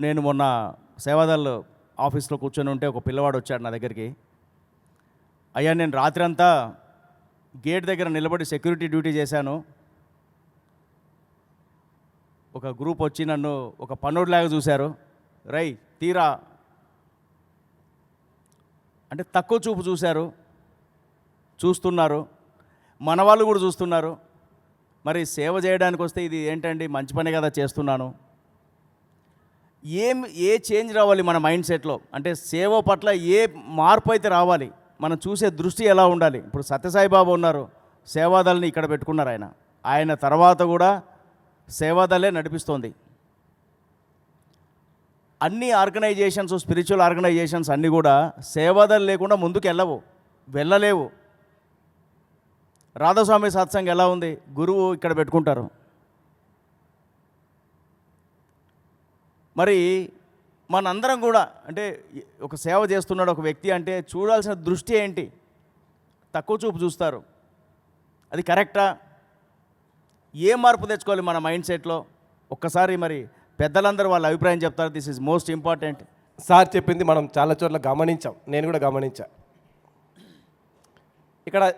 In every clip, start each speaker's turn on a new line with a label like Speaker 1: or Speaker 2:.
Speaker 1: నేను మొన్న సేవాదల్ ఆఫీస్లో కూర్చొని ఉంటే ఒక పిల్లవాడు వచ్చాడు నా దగ్గరికి. అయ్యా నేను రాత్రి అంతా గేట్ దగ్గర నిలబడి సెక్యూరిటీ డ్యూటీ చేశాను. ఒక గ్రూప్ వచ్చి నన్ను ఒక పన్నోడిలాగా చూశారు. రై తీరా. అంటే తక్కువ చూపు చూశారు. చూస్తున్నారు. మన వాళ్ళు కూడా చూస్తున్నారు. మరి సేవ చేయడానికి వస్తే ఇది ఏంటండి? మంచి పని కదా చేస్తున్నాను. ఏం ఏ చేంజ్ రావాలి మన మైండ్ సెట్లో? అంటే సేవ పట్ల ఏ మార్పు అయితే రావాలి? మనం చూసే దృష్టి ఎలా ఉండాలి? ఇప్పుడు సత్యసాయిబాబు ఉన్నారు. సేవాదళని ఇక్కడ పెట్టుకున్నారు ఆయన. ఆయన తర్వాత కూడా సేవాదలే నడిపిస్తోంది. అన్ని ఆర్గనైజేషన్స్ స్పిరిచువల్ ఆర్గనైజేషన్స్ అన్నీ కూడా సేవాదలు లేకుండా ముందుకు వెళ్ళవు. వెళ్ళలేవు. రాధాస్వామి సత్సంగ్ ఎలా ఉంది? గురువు ఇక్కడ పెట్టుకుంటారు. మరి మనందరం కూడా అంటే ఒక సేవ చేస్తున్నాడు ఒక వ్యక్తి అంటే చూడాల్సిన దృష్టి ఏంటి? తక్కువ చూపు చూస్తారు. అది కరెక్టా? ఏ మార్పు తెచ్చుకోవాలి మన మైండ్ సెట్లో? ఒక్కసారి మరి పెద్దలందరూ వాళ్ళ అభిప్రాయం చెప్తారు. This is most important
Speaker 2: sir చెప్పింది మనం చాలా చోట్ల గమనించాం. నేను కూడా గమనించా. ఇక్కడ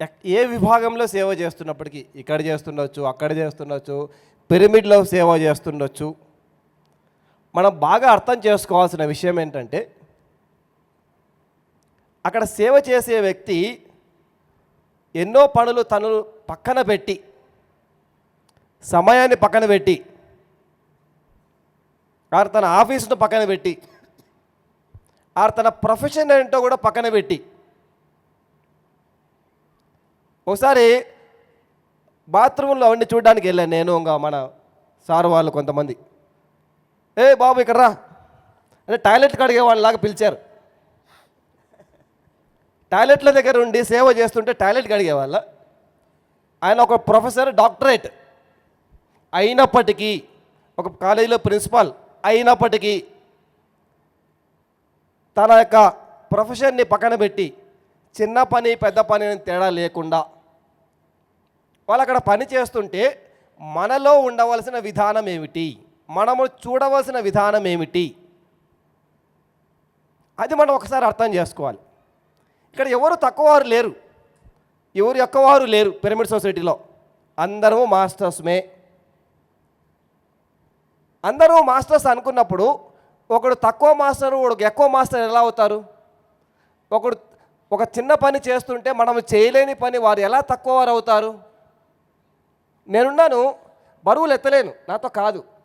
Speaker 2: ఎక్- ఏ విభాగంలో సేవ చేస్తున్నప్పటికీ ఇక్కడ చేస్తుండొచ్చు అక్కడ చేస్తుండొచ్చు పిరమిడ్లో సేవ చేస్తుండొచ్చు మనం బాగా అర్థం చేసుకోవాల్సిన విషయం ఏంటంటే అక్కడ సేవ చేసే వ్యక్తి ఎన్నో పనులు తను పక్కన పెట్టి సమయాన్ని పక్కన పెట్టి ఆరు తన ఆఫీసును పక్కన పెట్టి ఆరు తన ప్రొఫెషన్ ఏంటో కూడా పక్కన పెట్టి. ఒకసారి బాత్రూంలో అవన్నీ చూడడానికి వెళ్ళాను నేను ఇంకా మన సార్ వాళ్ళు కొంతమంది. ఏ బాబు ఇక్కడ రా. అంటే టాయిలెట్ కడిగే వాళ్ళలాగా పిలిచారు. టాయిలెట్ల దగ్గర ఉండి సేవ చేస్తుంటే టాయిలెట్ కడిగే వాళ్ళ. ఆయన ఒక ప్రొఫెసర్ డాక్టరేట్. అయినప్పటికీ ఒక కాలేజీలో ప్రిన్సిపాల్ అయినప్పటికీ తన యొక్క ప్రొఫెషన్ని పక్కన పెట్టి చిన్న పని పెద్ద పని అని తేడా లేకుండా వాళ్ళు అక్కడ పని చేస్తుంటే మనలో ఉండవలసిన విధానం ఏమిటి? మనము చూడవలసిన విధానం ఏమిటి? అది మనం ఒకసారి అర్థం చేసుకోవాలి. ఇక్కడ ఎవరు తక్కువవారు లేరు. ఎవరు ఎక్కువవారు లేరు పిరమిడ్ సొసైటీలో. అందరూ మాస్టర్స్మే. అందరూ మాస్టర్స్ అనుకున్నప్పుడు ఒకడు తక్కువ మాస్టర్ ఒకడు ఎక్కువ మాస్టర్ ఎలా అవుతారు? ఒకడు ఒక చిన్న పని చేస్తుంటే మనం చేయలేని పని వారు ఎలా తక్కువ వారు అవుతారు? నేనున్నాను బరువులు ఎత్తలేను నాతో కాదు.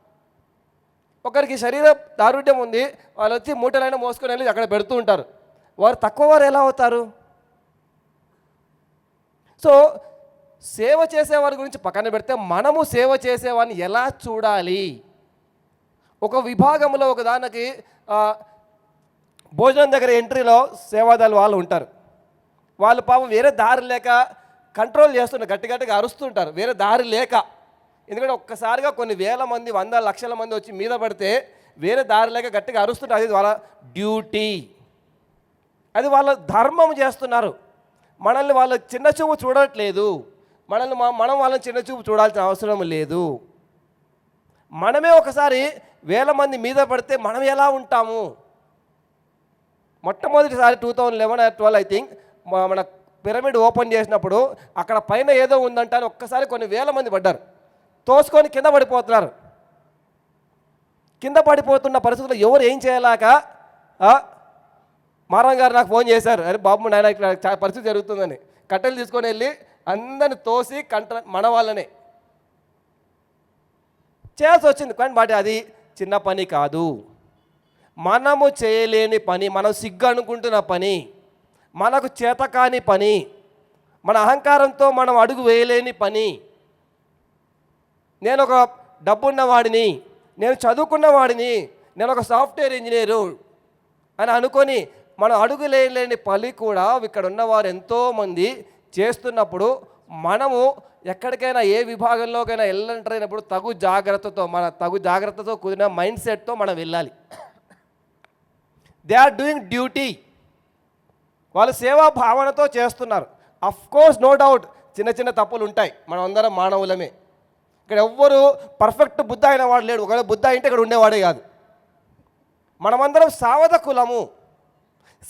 Speaker 2: ఒకరికి శరీర దారుఢ్యం ఉంది వాళ్ళు వచ్చి మూటలైనా మోసుకొని వెళ్ళి అక్కడ పెడుతూ ఉంటారు. వారు తక్కువ వారు ఎలా అవుతారు? సో సేవ చేసేవారి గురించి పక్కన పెడితే మనము సేవ చేసేవారిని ఎలా చూడాలి? ఒక విభాగంలో ఒక దానికి భోజనం దగ్గర ఎంట్రీలో సేవాదాలు వాళ్ళు ఉంటారు. వాళ్ళు పాపం వేరే దారి లేక కంట్రోల్ చేస్తుంటారు గట్టి గట్టిగా అరుస్తుంటారు. వేరే దారి లేక. ఎందుకంటే ఒక్కసారిగా కొన్ని వేల మంది వంద లక్షల మంది వచ్చి మీద పడితే వేరే దారి లేక గట్టిగా అరుస్తుంటారు అది వాళ్ళ డ్యూటీ. అది వాళ్ళ ధర్మం చేస్తున్నారు. మనల్ని వాళ్ళ చిన్న చూపు చూడట్లేదు. మనల్ని మా- మనం వాళ్ళని చిన్న చూపు చూడాల్సిన అవసరం లేదు. మనమే ఒకసారి వేల మంది మీద పడితే మనం ఎలా ఉంటాము? మొట్టమొదటిసారి two thousand eleven twelve I think మన పిరమిడ్ ఓపెన్ చేసినప్పుడు అక్కడ పైన ఏదో ఉందంట అని ఒక్కసారి కొన్ని వేల మంది పడ్డారు. తోసుకొని కింద పడిపోతున్నారు. కింద పడిపోతున్న పరిస్థితుల్లో ఎవరు ఏం చేయలేక మారాం గారు నాకు ఫోన్ చేశారు. అరే బాబు నాయన ఇక్కడ పరిస్థితి జరుగుతుందని. కట్టెలు తీసుకొని వెళ్ళి అందరిని తోసి కంట మన వాళ్ళనే. చేయాల్సి వచ్చింది. కానీ బట్ అది చిన్న పని కాదు. మనము చేయలేని పని మనం సిగ్గు అనుకుంటున్న పని మనకు చేతకాని పని మన అహంకారంతో మనం అడుగు వేయలేని పని నేను ఒక డబ్బున్నవాడిని నేను చదువుకున్న వాడిని నేను ఒక సాఫ్ట్వేర్ ఇంజనీరు అని అనుకొని మనం అడుగులేని లేని పని కూడా ఇక్కడ ఉన్నవారు ఎంతోమంది చేస్తున్నప్పుడు మనము ఎక్కడికైనా ఏ విభాగంలోకైనా వెళ్ళంటైనప్పుడు తగు జాగ్రత్తతో మన తగు జాగ్రత్తతో కూడిన మైండ్ సెట్తో మనం వెళ్ళాలి. They are doing duty. వాళ్ళు సేవా భావనతో చేస్తున్నారు. అఫ్ కోర్స్ నో డౌట్ చిన్న చిన్న తప్పులు ఉంటాయి మనం అందరం మానవులమే. ఇక్కడ ఎవ్వరు పర్ఫెక్ట్ బుద్ధ అయిన వాడు లేడు. ఒకవేళ బుద్ధ అయితే ఇక్కడ ఉండేవాడే కాదు. మనమందరం సావధ కులము.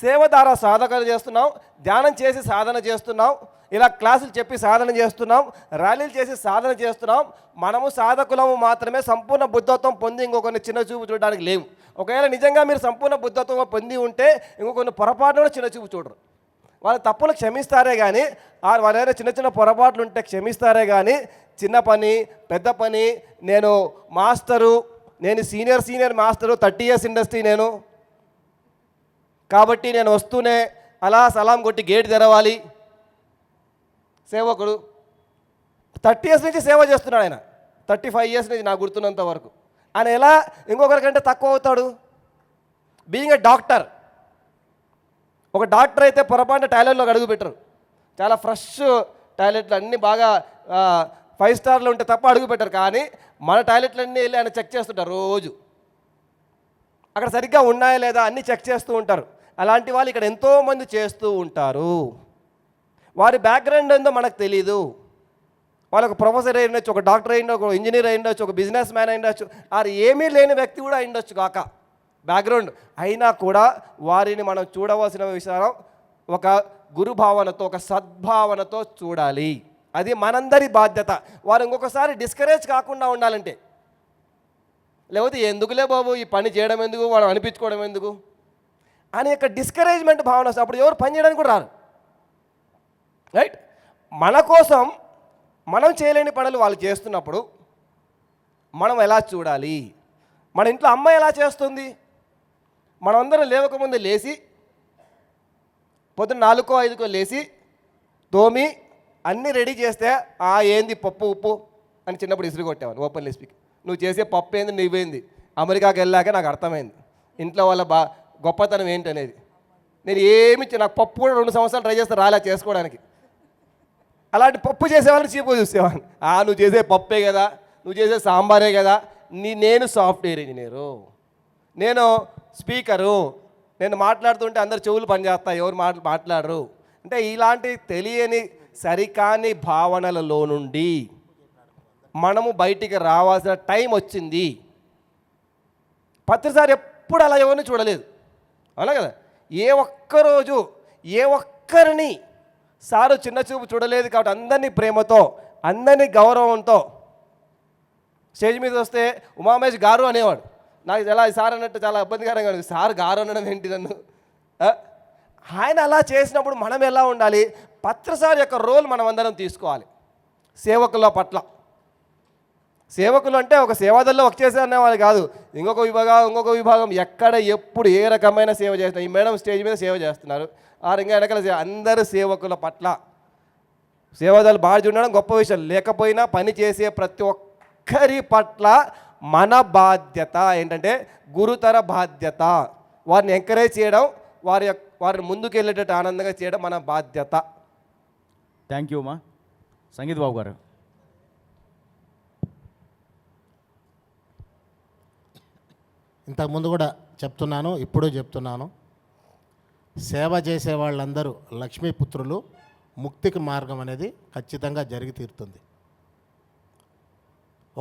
Speaker 2: సేవ ద్వారా సాధకలు చేస్తున్నాం ధ్యానం చేసి సాధన చేస్తున్నాం ఇలా క్లాసులు చెప్పి సాధన చేస్తున్నాం ర్యాలీలు చేసి సాధన చేస్తున్నాం. మనము సాధకులము మాత్రమే సంపూర్ణ బుద్ధత్వం పొంది ఇంకొకరిని చిన్న చూపు చూడడానికి లేవు. ఒకవేళ నిజంగా మీరు సంపూర్ణ బుద్ధత్వం పొంది ఉంటే ఇంకొకరిని పొరపాటు కూడా చిన్న చూపు చూడరు. వాళ్ళ తప్పులు క్షమిస్తారే కానీ వాళ్ళ ఏదైనా చిన్న చిన్న పొరపాట్లు ఉంటే క్షమిస్తారే కానీ చిన్న పని పెద్ద పని నేను మాస్టరు నేను senior senior master thirty years industry నేను. కాబట్టి నేను వస్తూనే అలా సలాం కొట్టి గేట్ తెరవాలి. సేవకుడు. థర్టీ ఇయర్స్ నుంచి సేవ చేస్తున్నాడు ఆయన. థర్టీ ఫైవ్ ఇయర్స్ నుంచి నాకు గుర్తున్నంత వరకు. ఆయన ఎలా? ఇంకొకరికంటే తక్కువ అవుతాడు. Being a doctor. ఒక డాక్టర్ అయితే పొరపాటున టాయిలెట్లోకి అడుగు పెట్టరు. చాలా ఫ్రెష్ టాయిలెట్లు అన్నీ బాగా ఫైవ్ స్టార్లు ఉంటే తప్ప అడుగు పెట్టరు. కానీ మన టాయిలెట్లన్నీ వెళ్ళి ఆయన చెక్ చేస్తుంటారు రోజు. అక్కడ సరిగ్గా ఉన్నాయా లేదా అన్నీ చెక్ చేస్తూ ఉంటారు. అలాంటి వాళ్ళు ఇక్కడ ఎంతోమంది చేస్తూ ఉంటారు. వారి బ్యాక్గ్రౌండ్ ఏందో మనకు తెలీదు. వాళ్ళు ఒక ప్రొఫెసర్ అయి ఉండొచ్చు ఒక డాక్టర్ అయి ఒక ఇంజనీర్ అయి ఉండొచ్చు ఒక బిజినెస్ మ్యాన్ అయి ఉండొచ్చు. వారు ఏమీ లేని వ్యక్తి కూడా అయి ఉండొచ్చు కాక. బ్యాక్గ్రౌండ్. అయినా కూడా వారిని మనం చూడవలసిన విషయం ఒక గురుభావనతో ఒక సద్భావనతో చూడాలి. అది మనందరి బాధ్యత. వారు ఇంకొకసారి డిస్కరేజ్ కాకుండా ఉండాలంటే. లేకపోతే ఎందుకులే బాబు ఈ పని చేయడం ఎందుకు? మనం అనిపించుకోవడం ఎందుకు? అని యొక్క డిస్కరేజ్మెంట్ భావన వస్తుంది. అప్పుడు ఎవరు పని చేయడానికి కూడా రారు. రైట్ మన కోసం మనం చేయలేని పనులు వాళ్ళు చేస్తున్నప్పుడు మనం ఎలా చూడాలి? మన ఇంట్లో అమ్మ ఎలా చేస్తుంది? మనమందరం లేవకముందు లేచి పొద్దున్న నాలుగో ఐదుకో లేచి తోమి అన్నీ రెడీ చేస్తే ఆ ఏంది పప్పు ఉప్పు అని చిన్నప్పుడు ఇసురు కొట్టేవాను ఓపెన్లీ స్పీక్ నువ్వు చేసే పప్పు ఏంది నువ్వేంది? అమెరికాకి వెళ్ళాక నాకు అర్థమైంది. ఇంట్లో వాళ్ళ బా గొప్పతనం ఏంటనేది. నేను ఏమి నాకు పప్పు కూడా రెండు సంవత్సరాలు ట్రై చేస్తే రాలే చేసుకోవడానికి. అలాంటి పప్పు చేసేవాళ్ళని చీపు చూసేవాడిని ఆ నువ్వు చేసే పప్పే కదా నువ్వు చేసే సాంబారే కదా నీ నేను సాఫ్ట్వేర్ ఇంజనీరు నేను స్పీకరు నేను మాట్లాడుతుంటే అందరు చెవులు పనిచేస్తాయి ఎవరు మాట్లాడరు. అంటే ఇలాంటి తెలియని సరికాని భావనలలో నుండి మనము బయటికి రావాల్సిన టైం వచ్చింది. పత్రిసారి ఎప్పుడు అలా ఎవరిని చూడలేదు. అవునా కదా? ఏ ఒక్కరోజు ఏ ఒక్కరిని సారు చిన్న చూపు చూడలేదు కాబట్టి అందరినీ ప్రేమతో అందరినీ గౌరవంతో స్టేజ్ మీద వస్తే ఉమామేష్ గారు అనేవాడు. నాకు ఎలా సార్ అన్నట్టు చాలా ఇబ్బందికరంగా సార్ గారు అనడం ఏంటి నన్ను? ఆయన అలా చేసినప్పుడు మనం ఎలా ఉండాలి? పత్రసారి యొక్క రోల్ మనం అందరం తీసుకోవాలి. సేవకుల పట్ల. సేవకులు అంటే ఒక సేవాదల్లో ఒక చేసే అనేవాళ్ళు కాదు. ఇంకొక విభాగం ఇంకొక విభాగం ఎక్కడ ఎప్పుడు ఏ రకమైన సేవ చేస్తున్నారు? ఈ మేడం స్టేజ్ మీద సేవ చేస్తున్నారు. ఆ రంగా వెనకాల అందరు సేవకుల పట్ల. సేవాదాలు బాధ్యత ఉండడం గొప్ప విషయం. లేకపోయినా పని చేసే ప్రతి ఒక్కరి పట్ల మన బాధ్యత ఏంటంటే గురుతర బాధ్యత. వారిని ఎంకరేజ్ చేయడం వారి యొక్క వారిని ముందుకు వెళ్ళేటట్టు ఆనందంగా చేయడం మన బాధ్యత.
Speaker 1: థ్యాంక్ యూ అమ్మా సంగీత్ బాబు గారు.
Speaker 3: ఇంతకుముందు కూడా చెప్తున్నాను ఇప్పుడు చెప్తున్నాను. సేవ చేసే వాళ్ళందరూ లక్ష్మీపుత్రులు ముక్తికి మార్గం అనేది ఖచ్చితంగా జరిగి తీరుతుంది.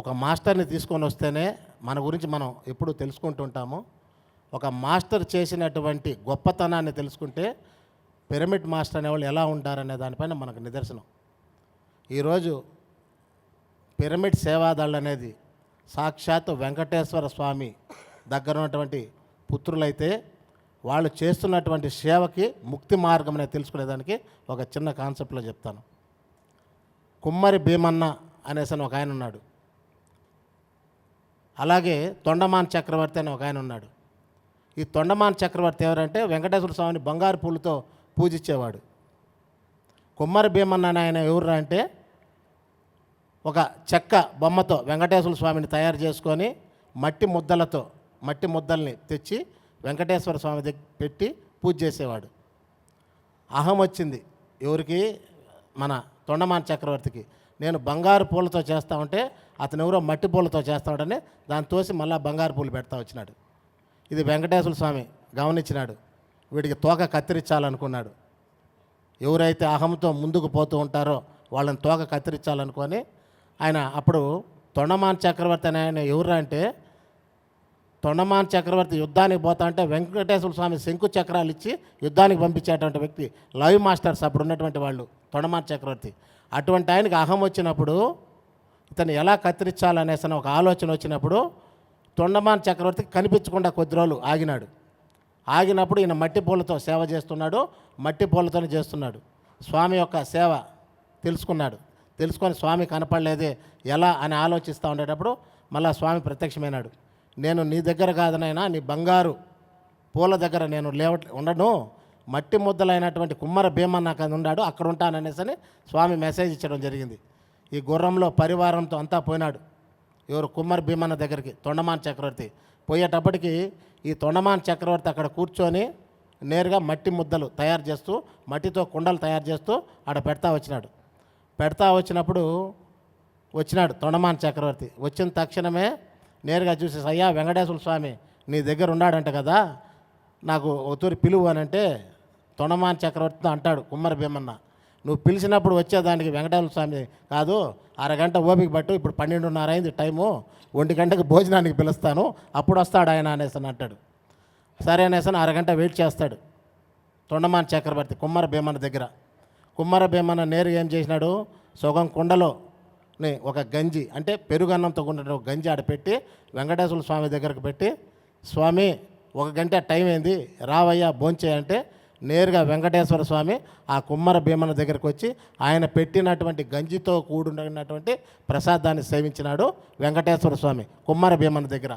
Speaker 3: ఒక మాస్టర్ని తీసుకొని వస్తేనే మన గురించి మనం ఎప్పుడు తెలుసుకుంటుంటాము ఒక మాస్టర్ చేసినటువంటి గొప్పతనాన్ని తెలుసుకుంటే పిరమిడ్ మాస్టర్ అనేవాళ్ళు ఎలా ఉంటారనే దానిపైన మనకు నిదర్శనం. ఈరోజు పిరమిడ్ సేవాదళ్ళు అనేది సాక్షాత్ వెంకటేశ్వర స్వామి దగ్గర ఉన్నటువంటి పుత్రులైతే వాళ్ళు చేస్తున్నటువంటి సేవకి ముక్తి మార్గం అనేది తెలుసుకునేదానికి ఒక చిన్న కాన్సెప్ట్లో చెప్తాను. కుమ్మరి భీమన్న అనేసి అని ఒక ఆయన ఉన్నాడు. అలాగే తొండమాన్ చక్రవర్తి అని ఒక ఆయన ఉన్నాడు. ఈ తొండమాన్ చక్రవర్తి ఎవరంటే వెంకటేశ్వర స్వామిని బంగారు పూలతో పూజించేవాడు. కుమ్మరి భీమన్న నాయన ఆయన ఎవరు అంటే ఒక చెక్క బొమ్మతో వెంకటేశ్వర స్వామిని తయారు చేసుకొని మట్టి ముద్దలతో మట్టి ముద్దల్ని తెచ్చి వెంకటేశ్వర స్వామి దగ్గర పెట్టి పూజ చేసేవాడు. అహం వచ్చింది. ఎవరికి? మన తొండమాన చక్రవర్తికి. నేను బంగారు పూలతో చేస్తా ఉంటే అతను ఎవరో మట్టి పూలతో చేస్తాడని దాన్ని తోసి మళ్ళీ బంగారు పూలు పెడతా వచ్చినాడు. ఇది వెంకటేశ్వర స్వామి గమనించినాడు. వీడికి తోక కత్తిరించాలనుకున్నాడు. ఎవరైతే అహంతో ముందుకు పోతూ ఉంటారో వాళ్ళని తోక కత్తిరించాలనుకొని ఆయన అప్పుడు తొండమాన్ చక్రవర్తి అనే ఆయన ఎవరు అంటే తొండమాన్ చక్రవర్తి యుద్ధానికి పోతా అంటే వెంకటేశ్వర స్వామి శంకు చక్రాలు ఇచ్చి యుద్ధానికి పంపించేటువంటి వ్యక్తి లైవ్ మాస్టర్స్ అప్పుడు ఉన్నటువంటి వాళ్ళు తొండమాన్ చక్రవర్తి. అటువంటి ఆయనకి అహం వచ్చినప్పుడు ఇతను ఎలా కత్తిరించాలనేసిన ఒక ఆలోచన వచ్చినప్పుడు తొండమాన్ చక్రవర్తికి కనిపించకుండా కొద్ది రోజులు ఆగినాడు. ఆగినప్పుడు ఈయన మట్టి పూలతో సేవ చేస్తున్నాడు మట్టి పూలతోనే చేస్తున్నాడు. స్వామి యొక్క సేవ తెలుసుకున్నాడు. తెలుసుకొని స్వామి కనపడలేదే ఎలా అని ఆలోచిస్తూ ఉండేటప్పుడు మళ్ళా స్వామి ప్రత్యక్షమైనాడు. నేను నీ దగ్గర కాదనైనా నీ బంగారు పూల దగ్గర నేను లేవ ఉండను. మట్టి ముద్దలైనటువంటి కుమ్మర భీమ నాకు అది ఉన్నాడు అక్కడ ఉంటాననేసని స్వామి మెసేజ్ ఇచ్చడం జరిగింది. ఈ గుర్రంలో పరివారంతో అంతా పోయినాడు. ఎవరు కుమ్మర భీమన్న దగ్గరికి తొండమాన్ చక్రవర్తి. పోయేటప్పటికి ఈ తొండమాన్ చక్రవర్తి అక్కడ కూర్చొని నేరుగా మట్టి ముద్దలు తయారు చేస్తూ మట్టితో కుండలు తయారు చేస్తూ ఆడ పెడతా వచ్చినాడు. పెడతా వచ్చినప్పుడు వచ్చినాడు తొండమాన్ చక్రవర్తి. వచ్చిన తక్షణమే నేరుగా చూసి అయ్యా వెంకటేశ్వర స్వామి నీ దగ్గర ఉన్నాడంట కదా నాకు ఒకతూరి పిలువు అని అంటే తొండమాన్ చక్రవర్తితో అంటాడు కుమ్మర భీమన్న నువ్వు పిలిచినప్పుడు వచ్చేదానికి వెంకటేశ్వర స్వామి కాదు అరగంట ఓపిక పట్టు ఇప్పుడు పన్నెండున్నర అయింది టైము ఒంటి గంటకి భోజనానికి పిలుస్తాను అప్పుడు వస్తాడు ఆయన అనేసి అని అంటాడు. సరే అనేసి అరగంట వెయిట్ చేస్తాడు. తొండమాన్ చక్రవర్తి కుమ్మర భీమన దగ్గర. కుమ్మర భీమన నేరుగా ఏం చేసినాడు? సుగం కుండలో ఒక గంజి అంటే పెరుగన్నంతో కూడిన ఒక గంజి ఆడ పెట్టి వెంకటేశ్వర స్వామి దగ్గరకు పెట్టి స్వామి ఒక గంట టైం అయింది రావయ్యా భోంచేయంటే నేరుగా వెంకటేశ్వర స్వామి ఆ కుమ్మర భీమన దగ్గరకు వచ్చి ఆయన పెట్టినటువంటి గంజితో కూడినటువంటి ప్రసాదాన్ని సేవించినాడు వెంకటేశ్వర స్వామి కుమ్మర భీమన దగ్గర.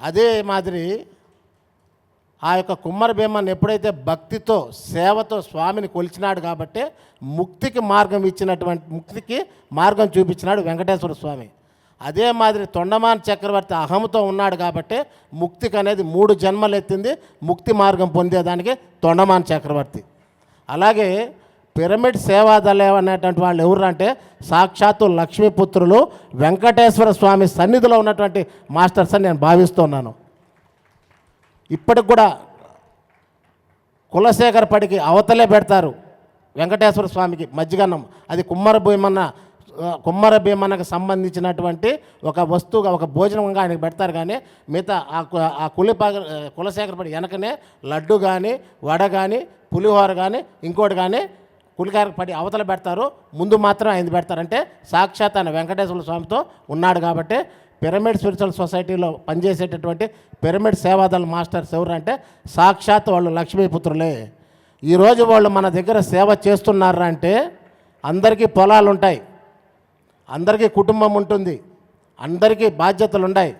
Speaker 3: అదే మాదిరి ఆ యొక్క కుమ్మర భీమన్ ఎప్పుడైతే భక్తితో సేవతో స్వామిని కొలిచినాడు కాబట్టి ముక్తికి మార్గం ఇచ్చినటువంటి ముక్తికి మార్గం చూపించినాడు వెంకటేశ్వర స్వామి. అదే మాదిరి తొండమాన్ చక్రవర్తి అహంతో ఉన్నాడు కాబట్టి ముక్తికి అనేది మూడు జన్మలు ఎత్తింది ముక్తి మార్గం పొందేదానికి తొండమాన్ చక్రవర్తి. అలాగే పిరమిడ్ సేవాదళం అనేటువంటి వాళ్ళు ఎవరు అంటే సాక్షాత్తు లక్ష్మీపుత్రులు వెంకటేశ్వర స్వామి సన్నిధిలో ఉన్నటువంటి మాస్టర్స్ అని నేను భావిస్తున్నాను. ఇప్పటికి కూడా కులశేఖర పడికి అవతలే పెడతారు వెంకటేశ్వర స్వామికి మజ్జిగన్నం. అది కుమ్మర కుమ్మర భీమన్నకు సంబంధించినటువంటి ఒక వస్తువుగా ఒక భోజనంగా ఆయనకు పెడతారు కానీ మిగతా ఆ కు- ఆ కులిపాగ కులశేఖరపడి వెనకనే లడ్డు కానీ వడ కానీ పులిహోర కానీ ఇంకోటి కానీ కులికార పడి అవతల పెడతారు. ముందు మాత్రం ఆయన పెడతారంటే సాక్షాత్ ఆయన వెంకటేశ్వర స్వామితో ఉన్నాడు కాబట్టి పిరమిడ్ స్పిరిచువల్ సొసైటీలో పనిచేసేటటువంటి పిరమిడ్ సేవాదళ మాస్టర్స్ ఎవరంటే సాక్షాత్ వాళ్ళు లక్ష్మీపుత్రులే ఈరోజు వాళ్ళు మన దగ్గర సేవ చేస్తున్నారా అంటే అందరికీ పొలాలు ఉంటాయి అందరికీ కుటుంబం ఉంటుంది అందరికీ బాధ్యతలు ఉన్నాయి.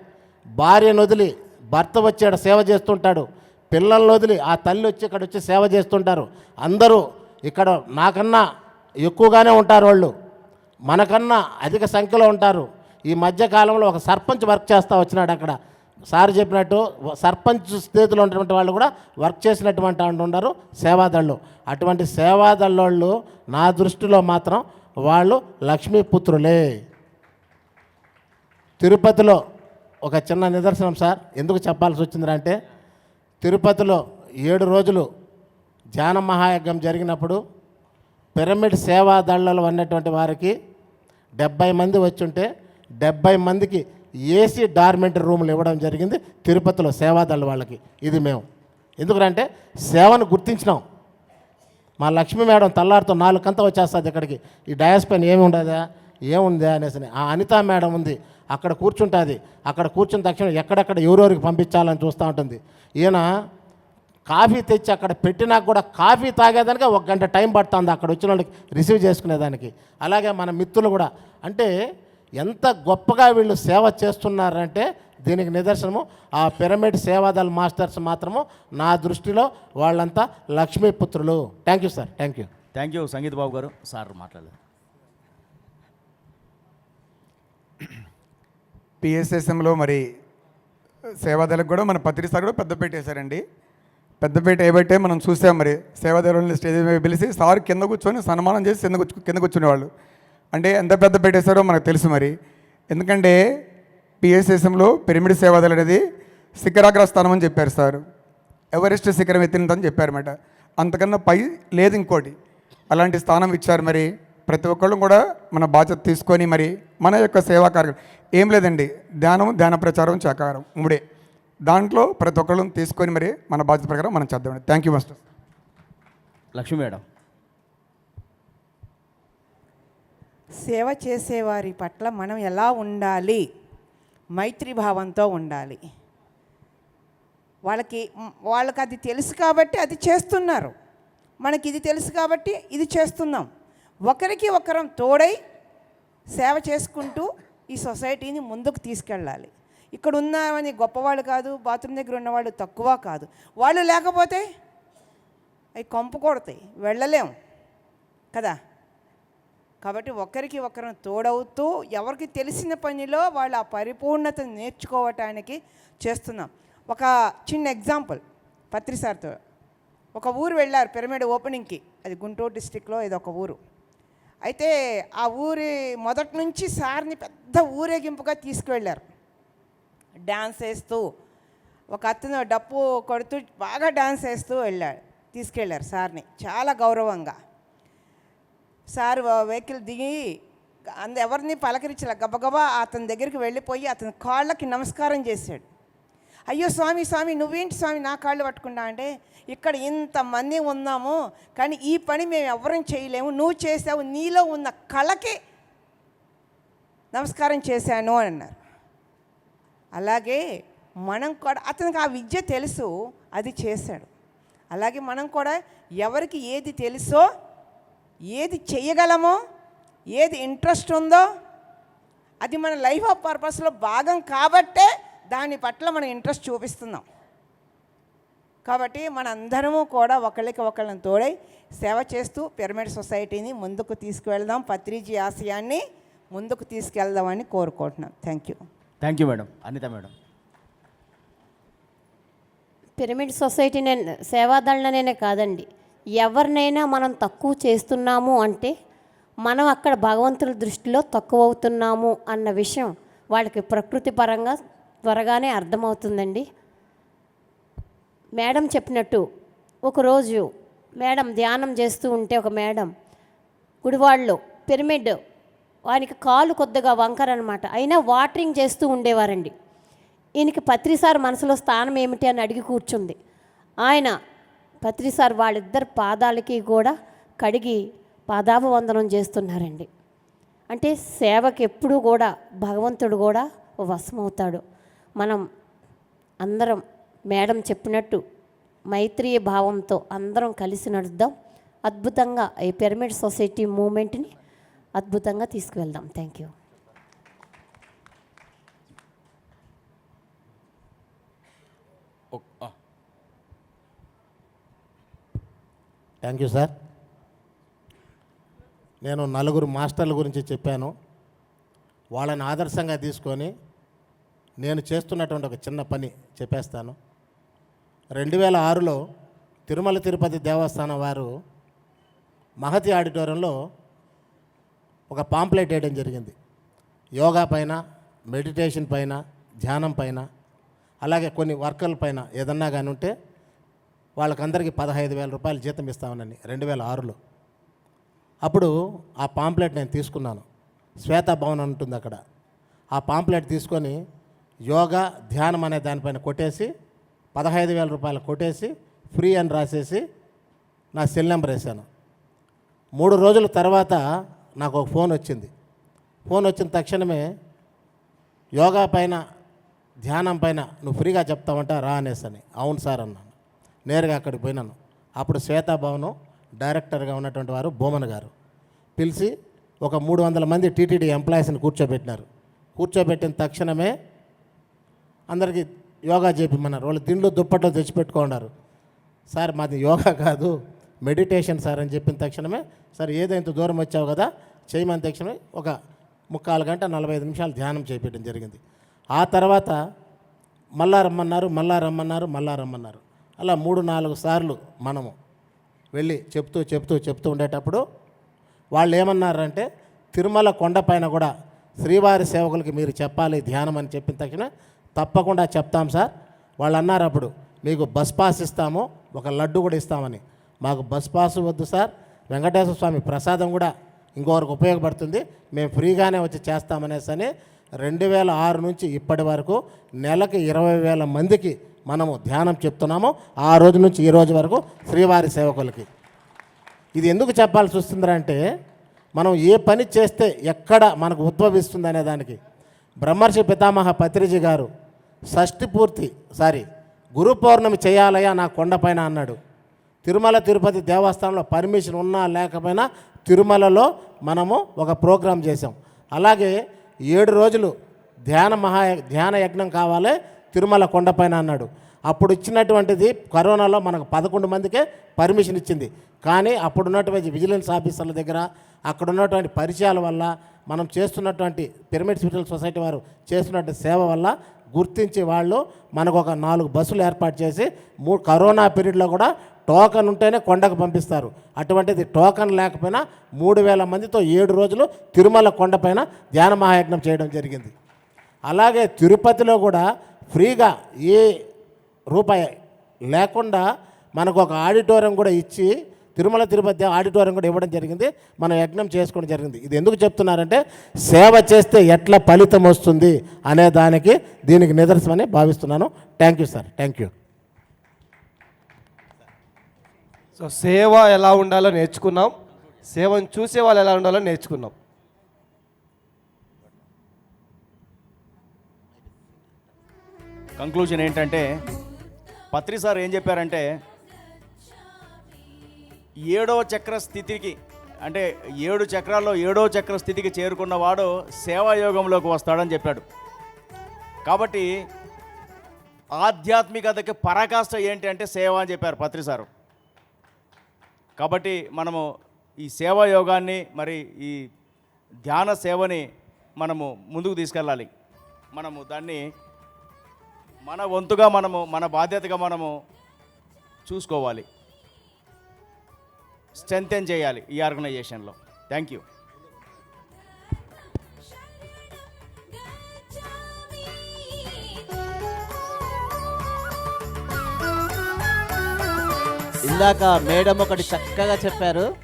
Speaker 3: భార్యను వదిలి భర్త వచ్చాడు సేవ చేస్తుంటాడు పిల్లల్ని వదిలి ఆ తల్లి వచ్చి ఇక్కడ వచ్చి సేవ చేస్తుంటారు. అందరూ ఇక్కడ నాకన్నా ఎక్కువగానే ఉంటారు వాళ్ళు మనకన్నా అధిక సంఖ్యలో ఉంటారు. ఈ మధ్యకాలంలో ఒక సర్పంచ్ వర్క్ చేస్తూ వచ్చినాడు అక్కడ. సార్ చెప్పినట్టు సర్పంచ్ స్థితిలో ఉన్నటువంటి వాళ్ళు కూడా వర్క్ చేసినటువంటి వాళ్ళు ఉన్నారు సేవాదళ్ళు. అటువంటి సేవాదళ్ళు నా దృష్టిలో మాత్రం వాళ్ళు లక్ష్మీపుత్రులే. తిరుపతిలో ఒక చిన్న నిదర్శనం సార్ ఎందుకు చెప్పాల్సి వచ్చిందంటే తిరుపతిలో ఏడు రోజులు ధ్యాన మహాయజ్ఞం జరిగినప్పుడు పిరమిడ్ సేవా దళాలు అన్నటువంటి వారికి డెబ్బై మంది వచ్చుంటే డెబ్బై మందికి ఏసీ డార్మెంటరీ రూములు ఇవ్వడం జరిగింది తిరుపతిలో సేవాదళ వాళ్ళకి. ఇది మేము. ఎందుకంటే సేవను గుర్తించినాం. మా లక్ష్మీ మేడం తల్లారితో నాలుగు కంత వచ్చేస్తుంది ఇక్కడికి. ఈ డయాస్ పైన ఏమి ఉండదా? ఏముందా అనేసి ఆ అనిత మేడం ఉంది. అక్కడ కూర్చుంటుంది. అక్కడ కూర్చున్న తక్షణం ఎక్కడెక్కడ ఎవరెవరికి పంపించాలని చూస్తూ ఉంటుంది. ఈయన కాఫీ తెచ్చి అక్కడ పెట్టినా కూడా కాఫీ తాగేదానికి ఒక గంట టైం పడుతుంది అక్కడ వచ్చిన వాళ్ళకి రిసీవ్ చేసుకునేదానికి. అలాగే మన మిత్రులు కూడా. అంటే ఎంత గొప్పగా వీళ్ళు సేవ చేస్తున్నారంటే దీనికి నిదర్శనము ఆ పిరమిడ్ సేవాదళ మాస్టర్స్ మాత్రము నా దృష్టిలో వాళ్ళంతా లక్ష్మీపుత్రులు thank you sir thank you
Speaker 1: thank you Sangeet Babu garu. Sir మాట్లాడలేదు.
Speaker 4: పిఎస్ఎస్ఎంలో మరి సేవాదళకు కూడా మన పత్రిక కూడా పెద్దపేట వేశారండి. పెద్దపేట వేయబట్టే మనం చూసాం మరి సేవాదళని స్టేజ్ మీద పిలిచి సార్ కింద కూర్చొని సన్మానం చేసి కింద కూర్చు కింద కూర్చునేవాళ్ళు. అంటే ఎంత పెద్ద పెట్టేశారో మనకు తెలుసు మరి. ఎందుకంటే పిఎస్ఎస్ఎంలో పిరమిడ్ సేవాదళ అనేది శిఖరాగ్ర స్థానం అని చెప్పారు సార్. ఎవరెస్ట్ శిఖరం ఎత్తినదని చెప్పారన్నమాట. అంతకన్నా పై లేదు ఇంకోటి. అలాంటి స్థానం ఇచ్చారు మరి ప్రతి ఒక్కళ్ళు కూడా మన బాధ్యత తీసుకొని మరి మన యొక్క సేవా కార్యక్రమం. ఏం లేదండి. ధ్యానం ధ్యాన ప్రచారం చాకారం. మూడే దాంట్లో ప్రతి ఒక్కళ్ళు తీసుకొని మరి మన బాధ్యత ప్రకారం మనం చేద్దామండి thank you master
Speaker 1: Lakshmi madam.
Speaker 5: సేవ చేసేవారి పట్ల మనం ఎలా ఉండాలి? మైత్రి భావంతో ఉండాలి. వాళ్ళకి వాళ్ళకి అది తెలుసు కాబట్టి అది చేస్తున్నారు. మనకి ఇది తెలుసు కాబట్టి ఇది చేస్తున్నాం. ఒకరికి ఒకరం తోడై సేవ చేసుకుంటూ ఈ సొసైటీని ముందుకు తీసుకెళ్ళాలి. ఇక్కడ ఉన్నామని గొప్పవాళ్ళు కాదు బాత్రూమ్ దగ్గర ఉన్నవాళ్ళు తక్కువ కాదు. వాళ్ళు లేకపోతే అవి కంపు కొడతాయి. వెళ్ళలేము కదా? కాబట్టి ఒకరికి ఒకరిని తోడవుతూ ఎవరికి తెలిసిన పనిలో వాళ్ళు ఆ పరిపూర్ణత నేర్చుకోవటానికి చేస్తున్నాం. ఒక చిన్న ఎగ్జాంపుల్ పత్రిసార్తో ఒక ఊరు వెళ్ళారు పిరమిడ్ ఓపెనింగ్కి. అది గుంటూరు డిస్టిక్లో ఇది ఒక ఊరు. అయితే ఆ ఊరి మొదటి నుంచి సార్ని పెద్ద ఊరేగింపుగా తీసుకువెళ్ళారు. డ్యాన్స్ వేస్తూ ఒక అతను డప్పు కొడుతూ బాగా డ్యాన్స్ వేస్తూ వెళ్ళాడు తీసుకెళ్ళారు సార్ని. చాలా గౌరవంగా. సార్ వెహికల్ దిగి అంద ఎవరిని పలకరించలే. గబగబా అతని దగ్గరికి వెళ్ళిపోయి అతని కాళ్ళకి నమస్కారం చేశాడు. అయ్యో స్వామి స్వామి నువ్వేంటి స్వామి నా కాళ్ళు పట్టుకున్నా అంటే ఇక్కడ ఇంతమంది ఉన్నాము కానీ ఈ పని మేము ఎవరం చేయలేము నువ్వు చేసావు నీలో ఉన్న కళకి నమస్కారం చేశాను అని అన్నారు. అలాగే మనం కూడా అతనికి ఆ విద్య తెలుసు అది చేశాడు. అలాగే మనం కూడా ఎవరికి ఏది తెలుసో ఏది చేయగలమో ఏది ఇంట్రెస్ట్ ఉందో అది మన లైఫ్ ఆఫ్ పర్పస్లో భాగం కాబట్టే దాని పట్ల మనం ఇంట్రెస్ట్ చూపిస్తున్నాం. కాబట్టి మనందరము కూడా ఒకళ్ళకి ఒకళ్ళని తోడై సేవ చేస్తూ పిరమిడ్ సొసైటీని ముందుకు తీసుకువెళ్దాం. పత్రిజీ ఆశయాన్ని ముందుకు తీసుకెళ్దామని కోరుకుంటున్నాం. Thank you
Speaker 1: thank you madam Anitha madam
Speaker 6: pyramid సొసైటీనే సేవాదళననే కాదండి. ఎవరినైనా మనం తక్కువ చేస్తున్నాము అంటే మనం అక్కడ భగవంతుల దృష్టిలో తక్కువ అవుతున్నాము అన్న విషయం వాళ్ళకి ప్రకృతి పరంగా త్వరగానే అర్థమవుతుందండి. మేడం చెప్పినట్టు ఒకరోజు మేడం ధ్యానం చేస్తూ ఉంటే ఒక మేడం గుడివాళ్ళు పిరమిడ్ వానికి కాలు కొద్దిగా వంకర అనమాట అయినా వాటరింగ్ చేస్తూ ఉండేవారండి. ఈయనకి పత్రిసారి మనసులో స్థానం ఏమిటి అని అడిగి కూర్చుంది. ఆయన పత్రిసార్ వాళ్ళిద్దరు పాదాలకి కూడా కడిగి పాదాభవందనం చేస్తున్నారండి. అంటే సేవకి ఎప్పుడూ కూడా భగవంతుడు కూడా వశమవుతాడు. మనం అందరం మేడం చెప్పినట్టు మైత్రీయ భావంతో అందరం కలిసి నడుద్దాం. అద్భుతంగా ఈ పిరమిడ్ సొసైటీ మూమెంట్ని అద్భుతంగా తీసుకువెళ్దాం. Thank you.
Speaker 3: Thank you sir. నేను నలుగురు మాస్టర్ల గురించి చెప్పాను. వాళ్ళని ఆదర్శంగా తీసుకొని నేను చేస్తున్నటువంటి ఒక చిన్న పని చెప్పేస్తాను. రెండు వేల ఆరులో తిరుమల తిరుపతి దేవస్థానం వారు మహతి ఆడిటోరియంలో ఒక పాంప్లెట్ వేయడం జరిగింది. యోగా పైన మెడిటేషన్ పైన ధ్యానం పైన అలాగే కొన్ని వర్కల పైన ఏదన్నా కానీ ఉంటే వాళ్ళకందరికీ పదహైదు వేల రూపాయలు జీతం ఇస్తామనని రెండు వేల ఆరులో. అప్పుడు ఆ పాంప్లెట్ నేను తీసుకున్నాను. శ్వేత భవన్ ఉంటుంది అక్కడ. ఆ పాంప్లెట్ తీసుకొని యోగా ధ్యానం అనే దానిపైన కొట్టేసి పదహైదు వేల రూపాయలు కొట్టేసి ఫ్రీ అని రాసేసి నా సెల్ నెంబర్ వేసాను మూడు రోజుల తర్వాత నాకు ఒక ఫోన్ వచ్చింది. ఫోన్ వచ్చిన తక్షణమే యోగా పైన ధ్యానం పైన నువ్వు ఫ్రీగా చెప్తావంట రా అనేసని. అవును సార్ అన్నాను. నేరుగా అక్కడికి పోయినాను. అప్పుడు శ్వేతాభవనం డైరెక్టర్గా ఉన్నటువంటి వారు బోమన్ గారు. పిలిచి ఒక మూడు వందల మంది టీటీడీ ఎంప్లాయీస్ని కూర్చోబెట్టినారు. కూర్చోబెట్టిన తక్షణమే అందరికీ యోగా చేపిమన్నారు వాళ్ళు తిండ్లు దుప్పట్లు తెచ్చిపెట్టుకున్నారు సార్ మాది యోగా కాదు మెడిటేషన్ సార్ అని చెప్పిన తక్షణమే సార్ ఏదో ఇంత దూరం వచ్చావు కదా చేయమని తక్షణమే ఒక ముక్కాలు గంట నలభై ఐదు నిమిషాలు ధ్యానం చేపించడం జరిగింది. ఆ తర్వాత మళ్ళా రమ్మన్నారు మళ్ళా రమ్మన్నారు మళ్ళా రమ్మన్నారు అలా మూడు నాలుగు సార్లు మనము వెళ్ళి చెప్తూ చెప్తూ చెప్తూ ఉండేటప్పుడు వాళ్ళు ఏమన్నారంటే తిరుమల కొండపైన కూడా శ్రీవారి సేవకులకి మీరు చెప్పాలి ధ్యానం అని చెప్పిన తక్షణ తప్పకుండా చెప్తాం సార్. వాళ్ళు అన్నారు అప్పుడు మీకు బస్ పాస్ ఇస్తాము ఒక లడ్డు కూడా ఇస్తామని. మాకు బస్ పాస్ వద్దు సార్. వెంకటేశ్వర స్వామి ప్రసాదం కూడా ఇంకొకరికి ఉపయోగపడుతుంది. మేము ఫ్రీగానే వచ్చి చేస్తామనేసి అని రెండు వేల ఆరు నుంచి ఇప్పటి వరకు నెలకు ఇరవై వేల మందికి మనము ధ్యానం చెప్తున్నాము. ఆ రోజు నుంచి ఈ రోజు వరకు శ్రీవారి సేవకులకి. ఇది ఎందుకు చెప్పాల్సి వస్తుందంటే మనం ఏ పని చేస్తే ఎక్కడ మనకు ఉద్భవిస్తుంది అనే దానికి. బ్రహ్మర్షి పితామహ పత్రిజీ గారు షష్టి పూర్తి సారీ గురు పౌర్ణమి చేయాలయ్యా నా కొండపైన అన్నాడు. తిరుమల తిరుపతి దేవస్థానంలో పర్మిషన్ ఉన్నా లేకపోయినా తిరుమలలో మనము ఒక ప్రోగ్రాం చేసాం అలాగే ఏడు రోజులు ధ్యాన మహా ధ్యాన యజ్ఞం కావాలి తిరుమల కొండపైన అన్నాడు. అప్పుడు ఇచ్చినటువంటిది కరోనాలో మనకు పదకొండు మందికే పర్మిషన్ ఇచ్చింది. కానీ అప్పుడు ఉన్నటువంటి విజిలెన్స్ ఆఫీసర్ల దగ్గర అక్కడ ఉన్నటువంటి పరిచయాల వల్ల మనం చేస్తున్నటువంటి పిరమిడ్ స్పిరిచువల్ సొసైటీ వారు చేస్తున్నటువంటి సేవ వల్ల గుర్తించి వాళ్ళు మనకు ఒక నాలుగు బస్సులు ఏర్పాటు చేసి మూ కరోనా పీరియడ్లో కూడా టోకన్ ఉంటేనే కొండకు పంపిస్తారు. అటువంటిది టోకన్ లేకపోయినా మూడు వేల మందితో ఏడు రోజులు తిరుమల కొండపైన ధ్యాన మహాయజ్ఞం చేయడం జరిగింది. అలాగే తిరుపతిలో కూడా ఫ్రీగా ఏ రూపాయి లేకుండా మనకు ఒక ఆడిటోరియం కూడా ఇచ్చి తిరుమల తిరుపతి ఆడిటోరియం కూడా ఇవ్వడం జరిగింది. మనం యజ్ఞం చేసుకోవడం జరిగింది. ఇది ఎందుకు చెప్తున్నారంటే సేవ చేస్తే ఎట్లా ఫలితం వస్తుంది అనే దానికి దీనికి నిదర్శనమని భావిస్తున్నాను. Thank you sir thank you
Speaker 2: so సేవ ఎలా ఉండాలో నేర్చుకున్నాం. సేవను చూసే వాళ్ళు ఎలా ఉండాలో నేర్చుకున్నాం.
Speaker 1: కంక్లూజన్ ఏంటంటే పత్రి సార్ ఏం చెప్పారంటే ఏడో చక్ర స్థితికి అంటే ఏడు చక్రాల్లో ఏడో చక్ర స్థితికి చేరుకున్నవాడు సేవాయోగంలోకి వస్తాడని చెప్పాడు. కాబట్టి ఆధ్యాత్మికతకి పరాకాష్ట ఏంటి అంటే సేవ అని చెప్పారు పత్రి సారు. కాబట్టి మనము ఈ సేవాయోగాన్ని మరి ఈ ధ్యాన సేవని మనము ముందుకు తీసుకెళ్ళాలి. మనము దాన్ని మన వంతుగా మనము మన బాధ్యతగా మనము చూసుకోవాలి. స్ట్రెంగ్తెన్ చేయాలి ఈ ఆర్గనైజేషన్లో. Thank you.
Speaker 7: ఇందాక మేడం ఒకటి చక్కగా చెప్పారు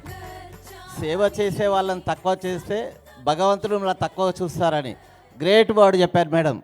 Speaker 7: సేవ చేసే వాళ్ళని తక్కువ చేస్తే భగవంతుడు మిమ్మల్ని తక్కువ చూస్తారని. గ్రేట్ వర్డ్ చెప్పారు మేడం.